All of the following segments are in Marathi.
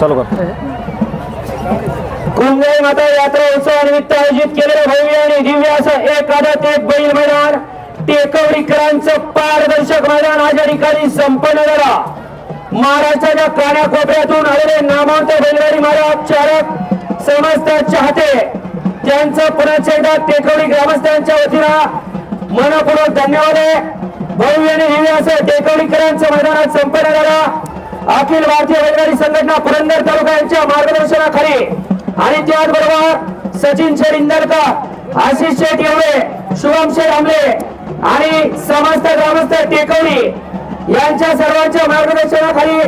चालू कर. कुंजाई माता यात्रा उत्सवानिमित्त आयोजित केलेलं भव्य आणि दिव्य असं एक ते बैल मैदान. टेकवडीकरांचं पारदर्शक मैदान आज या ठिकाणी संपन्न झाला. महाराष्ट्राच्या कानाकोपऱ्यातून आलेले नामांत बैलगाडी महाराज चालक समस्त चाहते. त्यांचं पुन्हा एकदा टेकवडी ग्रामस्थांच्या वतीनं मनपूर्वक धन्यवाद आहे. भव्य आणि दिव्य असं टेकवडीकरांचं मैदानात संपन्न झाला. अखिल भारतीय बैलगाडी संघटना पुरंदर तालुका यांच्या मार्गदर्शनाखाली. आणि त्याचबरोबर सचिन शेठ इंदरकर आशिष शेठ एवढे शुभम शेठ आमले आणि समस्त ग्रामस्थ टेकवडी यांच्या सर्वांच्या मार्गदर्शनाखाली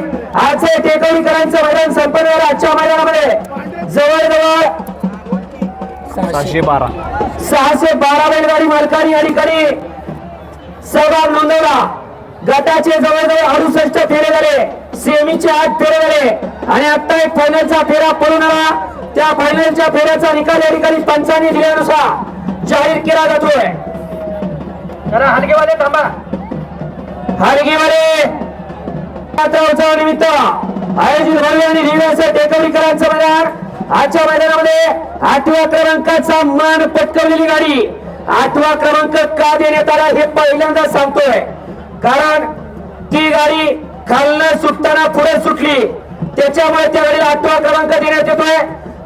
आजचे टेकवडीकरांचं मैदान संपन्न झालं आजच्या मैदानामध्ये. जवळजवळ सहाशे बारा. सहाशे बारा बैलगाडी मालकांनी या ठिकाणी सहभाग नोंदवला. गटाचे जवळजवळ अडुसष्ट फेरे झाले. सेमीचे आठ फेरे झाले आणि आता एक फायनलचा फेरा पडून आला. त्या फायनलच्या फेऱ्याचा निकाल या ठिकाणी पंचांनी दिल्यानुसार जाहीर केला जातोय. हलगेवाले थांबा. हलगेवाले. उत्सवानिमित्त आयोजित भव्य आणि असं टेकवलीकरांचं मैदान. आजच्या मैदानामध्ये आठव्या क्रमांकाचा मान पटकवलेली गाडी. आठवा क्रमांक का देण्यात आला हे पहिल्यांदा सांगतोय. कारण ती गाडी खालनं सुटताना पुढे सुटली. त्याच्यामुळे त्या गाडीला आठवा क्रमांक देण्यात येतोय.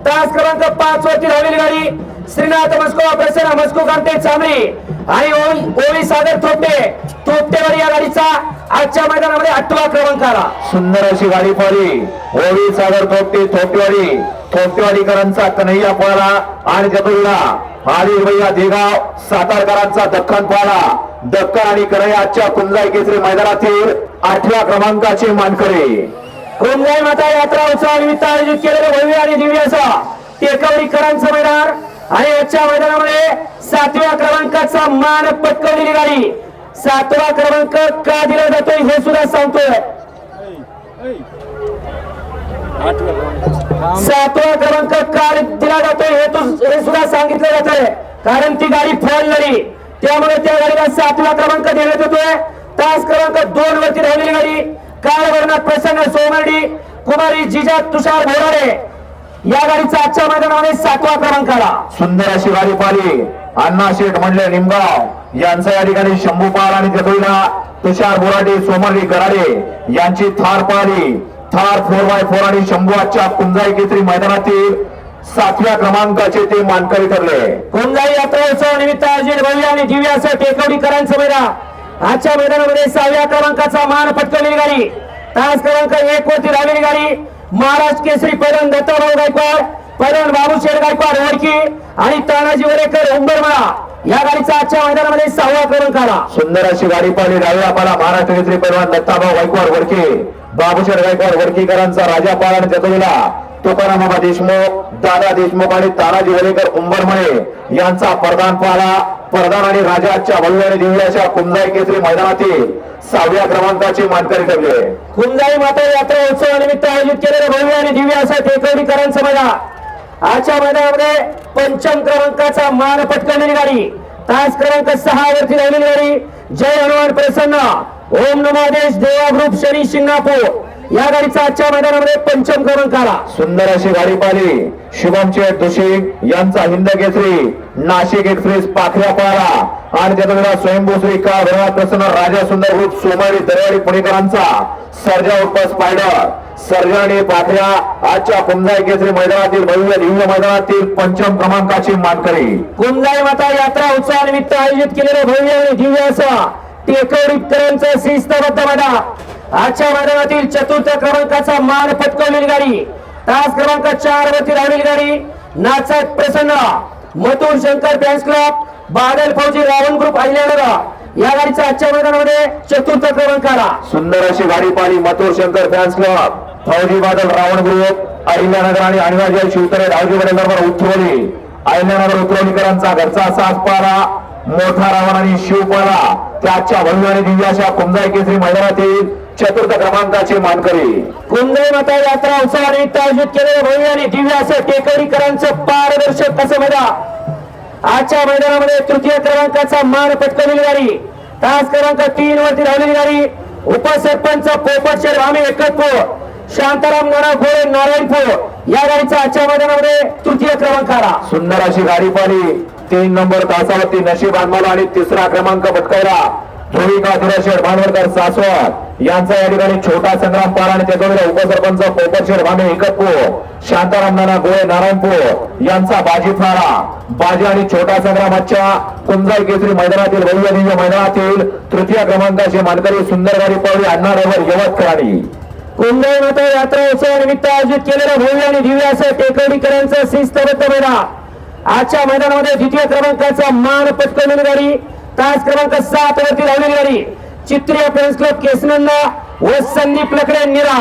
तास क्रमांक पाच वरती राहिलेली गाडी. श्रीनाथ मस्को प्रसन्न मस्को कांते चांबरी आणि ओवी सागर थोपटे. थोपटेवर या गाडीचा आजच्या मैदानामध्ये आठवा क्रमांक आला. सुंदर अशी गाडी पळली ओवी सागर थोपटे थोपटेवाडी. थोपटेवाडीकरांचा कन्हैया पळाला. आणि जतुला आणि भैया देगाव सातारकरांचा दख्खन पळाला. दक्कन आणि कन्हैया आजच्या कुंजाई केसरी मैदानातील आठव्या क्रमांकाचे मानकरी. कुंजाई माता यात्रा उत्सवानिमित्त आयोजित केलेले भव्य आणि दिव्य असं टेकवडीकरांचं मैदान आणि याच्या मैदानामध्ये सातव्या क्रमांकाचा मान पटकवलेली गाडी सातवा क्रमांक का दिला जातोय हे सुद्धा सांगतोय. सातवा क्रमांक का दिला जातोय हे तू हे सुद्धा सांगितलं जातंय. कारण ती गाडी फॉल झाली त्यामुळे त्या गाडीला सातवा क्रमांक देण्यात येतोय. तास क्रमांक दोन वरती राहिलेली गाडी काळ प्रसन्न सोमर्डी कुमारी जिजा तुषार भोराडे. या गाडीचा आजच्या मैदानामध्ये सातवा क्रमांक आला सुंदर अशी गाडी पाहिली अण्णा शेठ म्हणले निमगाव. यांचा या ठिकाणी शंभू पाल आणि जतोईला तुषार बोराडे सोमर्डी गराडे यांची थार पाहिली थार फोर बाय फोर आणि शंभू आजच्या कुंजाई केत्री मैदानातील सातव्या क्रमांकाचे ते मानकरी ठरले. कोंजाई यात्रा उत्सवानिमित्त आयोजित भव्य आणि दिव्य असं टेकवडीकरांचं मैदान. आजच्या मैदानामध्ये सहाव्या क्रमांकाचा मान पटकवलेली गाडी. तास क्रमांक एक वरती राहिलेली गाडी. महाराष्ट्र केसरी पैलवान दत्ताभाऊ गायकवाड पैलवान बाबूशेठ गायकवाड ओळखी आणि तानाजी वरेकर उंबरमळा. या गाडीचा आजच्या मैदानामध्ये सहावा क्रमांक आला. सुंदर अशी गाडी पाहिली डाव्या पाला महाराष्ट्र केसरी पैलवान दत्ताभाऊ गायकवाड वडके बाबूशेठ गायकवाड वडकीकरांचा राजा पाल आणि तुकारामाबा देशमुख दादा देशमुख आणि तानाजी वरेकर उंबरमळे यांचा प्रधान पाला. प्रधान आणि राजाच्या भव्य आणि दिव्य कुंजाई केसरी मैदानातील सहाव्या क्रमांकाची मानकरी ठरले. कुंजाई माता यात्रा उत्सवानिमित्त आयोजित केलेलं भव्य आणि दिव्य असा टेकवडीकरांचं मैदान आजच्या मैदानामध्ये पंचम क्रमांकाचा मान पटकवलेली गाडी. तास क्रमांक सहा वरती राहिलेली गाडी. जय हनुमान प्रसन्न. ओम नमादेश देवा ग्रुप शनी सिंगापूर या गाडीचा आजच्या मैदानामध्ये पंचम क्रमांक आला. सुंदर अशी गाडी पाहिली. शुभमचे दोषी यांचा हिंद केसरी नाशिक एक्सप्रेस पाखऱ्या पाळा आणि त्याचा स्वयंभू श्री का प्रसन्न राजा सुंदर ग्रुप सोमारी दरवाडी पुणेकरांचा सर्जा उर्फ स्पायडर सर्जा आणि पाखऱ्या आजच्या कुंजाई केसरी मैदानातील भव्य दिव्य मैदानातील पंचम क्रमांकाची मानकरी कुंजाई माता यात्रा उत्सवानिमित्त आयोजित केलेलं भव्य आणि दिव्य असं टेकवडीकरांचं शिस्तबद्ध मैदान. आजच्या मैदानातील चतुर्थ क्रमांकाचा मान पटकवलेली गाडी? तास क्रमांक चार वरती राहिलेली गाडी नाचक प्रसन्न. Mathur Shankar fans club Badal Fauji Ravan group Ahilyanagar या गाडीचा आजच्या मैदानामध्ये चतुर्थ क्रमांक आला. सुंदर अशी गाडी पाहिली मथुर शंकर फॅन्स क्लब फौजी बादल रावण ग्रुप अहिल्यानगर आणि अनिवार्य शिवतरे रावजी बरोबर उतरवली. अहिल्यानगर उतरवलीकरांचा घरचा साथ पाला मोठा रावण आणि शिवपाला त्याच्या भव्य आणि दिव्य अशा कुंजाई केसरी मैदानातील चतुर्थ क्रमांकाचे मानकरी. कुंजाई माता यात्रा उत्सवानिमित्त आयोजित केलेलं भव्य आणि दिव्य असं टेकवडीकरांचं पारदर्शक असं मैदान? आजच्या मैदानामध्ये तृतीय क्रमांकाचा मान पटकवलेली गाडी तास क्रमांक तीन वरती राहिलेली गाडी उपसरपंच पोपट शेर आम्ही एकत्र शांताराम नाना घोडे नारायणपूर या गाडीचा आजच्या मैदानामध्ये तृतीय क्रमांक आला. सुंदर अशी गाडी पाहिली. तीन नंबर तासावरती नशीब अनमोल आणि तिसरा क्रमांक पटकावला. धोळीका धुराशेठ भांडवलकर सासवड. यांचा या ठिकाणी छोटा संग्राम पार आणि त्याच्यामध्ये उपसरपंच पोपटशेठ भामे एकतपूर शांताराम नाना गोळे नारायणपूर यांचा बाजी फारा. बाजी आणि छोटा संग्रामाच्या कुंजाई केसरी मैदानातील भव्य मैदानातील तृतीय क्रमांकाचे मानकरी सुंदर गाडी पावली अण्णा रवर यवतकराणी कुंजाई माता यात्रा उत्सवानिमित्त आयोजित केलेल्या भव्य आणि दिव्य असं टेकवडीकरांचं शिस्तबद्ध मेळा आजच्या मैदानामध्ये द्वितीय क्रमांकाचा मान पटकवलेली गाडी तास क्रमांक सात वरती लावलेली गाडी. चित्रिय फ्रेंड्स क्लब केसनंदा व संदीप लकडे निरा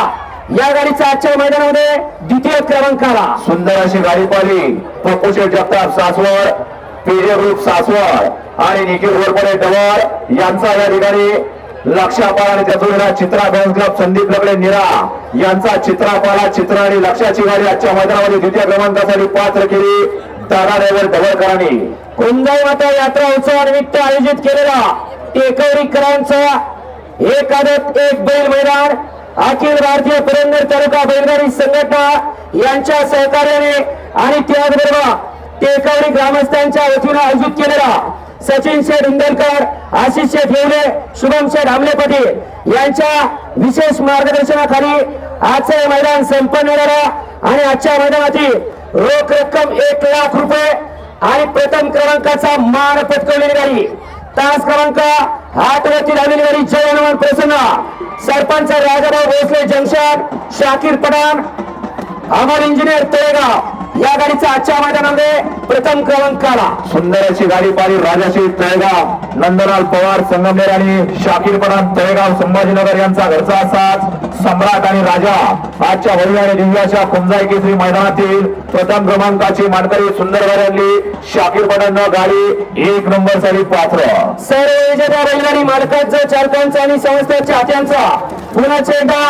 या गाडीचा आजच्या मैदानामध्ये द्वितीय क्रमांक आला. सुंदर अशी गाडी पाहिली. पप्पूशेठ जगताप सासवड पीजे ग्रुप सासवड आणि निखिल घोरपडे डवळ यांचा या ठिकाणी लक्षापाल आणि त्याचा चित्रा बँक क्लब संदीप लकडे निरा यांचा चित्रापाला चित्र आणि लक्षाची गाडी आजच्या मैदानामध्ये द्वितीय क्रमांकासाठी पात्र केली. दादा ड्रायव्हर डवळकरांनी कुंजाई माता यात्रा उत्सवानिमित्त आयोजित केलेला टेकवरीकरांचा एक आदत एक बैल मैदान. अखिल भारतीय पुरंदर तालुका बैलगाडी संघटना यांच्या सहकार्याने आणि त्याचबरोबर टेकवडी ग्रामस्थांच्या वतीनं आयोजित केलेला सचिन शेठ इंदलकर आशिष शेठ येवले शुभम शेठ आमले पाटील यांच्या विशेष मार्गदर्शनाखाली आजचं हे मैदान संपन्न झालं आणि आजच्या मैदानातील रोख रक्कम एक लाख रुपये आणि प्रथम क्रमांकाचा मान पटकवलेली गाडी तास क्रमांक आठ वरती लावलेली गाडी जय हनुमान प्रसन्न सरपंच राजाभाऊ भोसले जंक्शन शाकीर पठाण अमर इंजिनियर तळेगाव या गाडीचा आजच्या मैदानामध्ये प्रथम क्रमांक आला. सुंदर अशी गाडी पाहिली राजाशी तळेगाव नंदलाल पवार संगमनेर आणि शाकीर पठाण तळेगाव संभाजीनगर यांचा घरचा साथ सम्राट आणि राजा. आजच्या भव्य आणि दिव्याच्या कुंजाई केसरी मैदानातील प्रथम क्रमांकाची मानकरी सुंदर गाड्यांनी शाकीर पठाण गाडी एक नंबरसाठी पात्र. सर्व विजेत्या बैलगाडी मालकांचं चालकांचं आणि संस्थेच्या हात्यांचा पुन्हा एकदा